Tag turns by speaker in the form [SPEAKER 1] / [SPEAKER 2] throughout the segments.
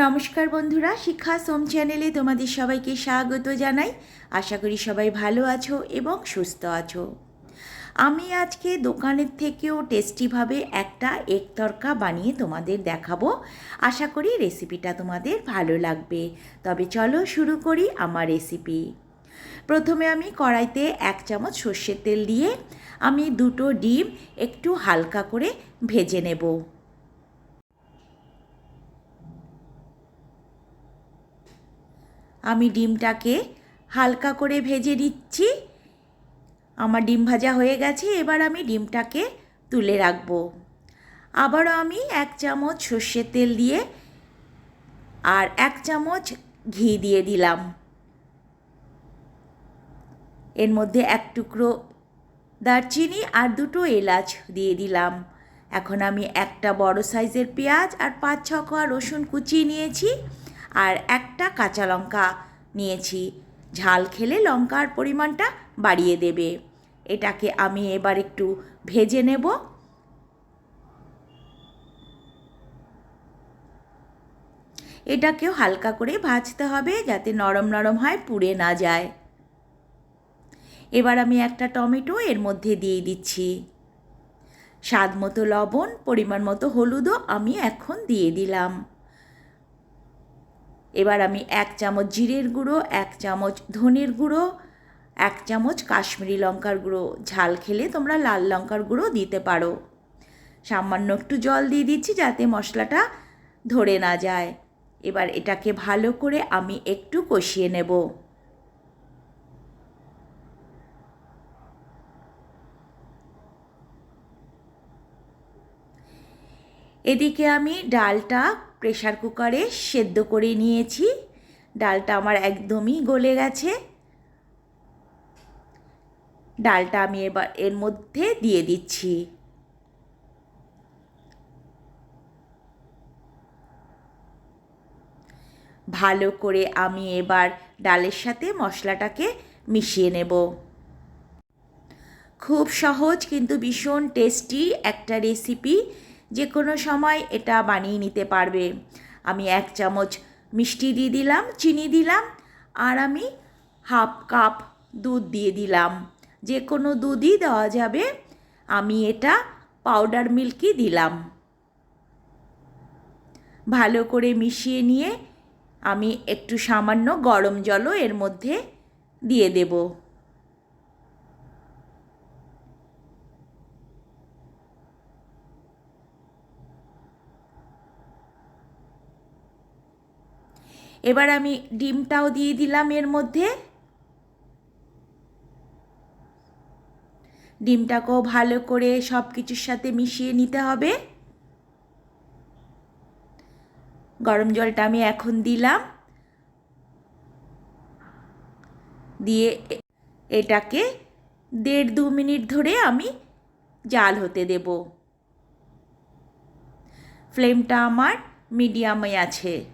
[SPEAKER 1] নমস্কার বন্ধুরা শিক্ষা সোম চ্যানেলে তোমাদের সবাইকে স্বাগত জানাই। আশা করি সবাই ভালো আছো এবং সুস্থ আছো। আমি আজকে দোকানের থেকেও টেস্টিভাবে একটা এক তরকা বানিয়ে তোমাদের দেখাবো। আশা করি রেসিপিটা তোমাদের ভালো লাগবে। তবে চলো শুরু করি আমার রেসিপি। প্রথমে আমি কড়াইতে এক চামচ সর্ষের তেল দিয়ে আমি দুটো ডিম একটু হালকা করে ভেজে নেব। আমি ডিমটাকে হালকা করে ভেজে দিচ্ছি আমার ডিম ভাজা হয়ে গেছে, এবার আমি ডিমটাকে তুলে রাখব। আবারও আমি এক চামচ সর্ষের তেল দিয়ে আর এক চামচ ঘি দিয়ে দিলাম। এর মধ্যে এক টুকরো দারচিনি আর দুটো এলাচ দিয়ে দিলাম। এখন আমি একটা বড় সাইজের পেঁয়াজ আর পাঁচ ছ কোয়া রসুন কুচিয়ে নিয়েছি। আর একটা কাঁচা লঙ্কা নিয়েছি। ঝাল খেলে লঙ্কার পরিমাণটা বাড়িয়ে দেবে। এটাকে আমি এবার একটু ভেজে নেব। এটাকেও হালকা করে ভাজতে হবে যাতে নরম নরম হয়, পুড়ে না যায়। এবার আমি একটা টমেটো এর মধ্যে দিয়ে দিচ্ছি। স্বাদ মতো লবণ, পরিমাণ মতো হলুদও আমি এখন দিয়ে দিলাম। এবার আমি এক চামচ জিরের গুঁড়ো, এক চামচ ধনের গুঁড়ো, এক চামচ কাশ্মীরি লঙ্কার গুঁড়ো। ঝাল খেলে তোমরা লাল লঙ্কার গুঁড়ো দিতে পারো। সামান্য একটু জল দিয়ে দিচ্ছি যাতে মশলাটা ধরে না যায়। এবার এটাকে ভালো করে আমি একটু কষিয়ে নেব। এদিকে আমি ডালটা প্রেশার কুকারে সেদ্ধ করে নিয়েছি। ডালটা আমার একদমই গলে গেছে। ডালটা আমি এবার এর মধ্যে দিয়ে দিচ্ছি। ভালো করে আমি এবার ডালের সাথে মশলাটাকে মিশিয়ে নেব। খুব সহজ কিন্তু ভীষণ টেস্টি একটা রেসিপি। যে কোনো সময় এটা বানিয়ে নিতে পারবে। আমি এক চামচ মিষ্টি দিয়ে দিলাম, চিনি দিলাম, আর আমি হাফ কাপ দুধ দিয়ে দিলাম। যে কোনো দুধই দেওয়া যাবে, আমি এটা পাউডার মিল্কই দিলাম। ভালো করে মিশিয়ে নিয়ে আমি একটু সামান্য গরম জলও এর মধ্যে দিয়ে দেবো। এবার আমি ডিমটাও দিয়ে দিলাম এর মধ্যে। ডিমটাকেও ভালো করে সব কিছুর সাথে মিশিয়ে নিতে হবে। গরম জলটা আমি এখন দিলাম। দিয়ে এটাকে দেড় দু মিনিট ধরে আমি জাল হতে দেব। ফ্লেমটা আমার মিডিয়ামে আছে।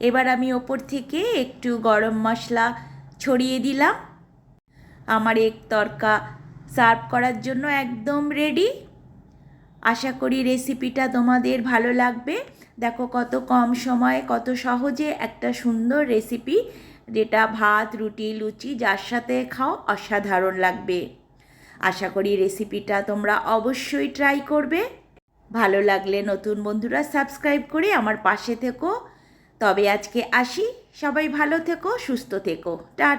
[SPEAKER 1] এবার আমি ওপর থেকে একটু গরম মশলা ছড়িয়ে দিলাম। আমার এক তরকা সার্ভ করার জন্য একদম রেডি। আশা করি রেসিপিটা তোমাদের ভালো লাগবে। দেখো কত কম সময়ে, কত সহজে একটা সুন্দর রেসিপি, যেটা ভাত, রুটি, লুচি, যার সাথে খাও অসাধারণ লাগবে। আশা করি রেসিপিটা তোমরা অবশ্যই ট্রাই করবে। ভালো লাগলে নতুন বন্ধুরা সাবস্ক্রাইব করে আমার পাশে থেকো। তবে আজকে আসি। সবাই ভালো থেকো সুস্থ থেকো। টাটা।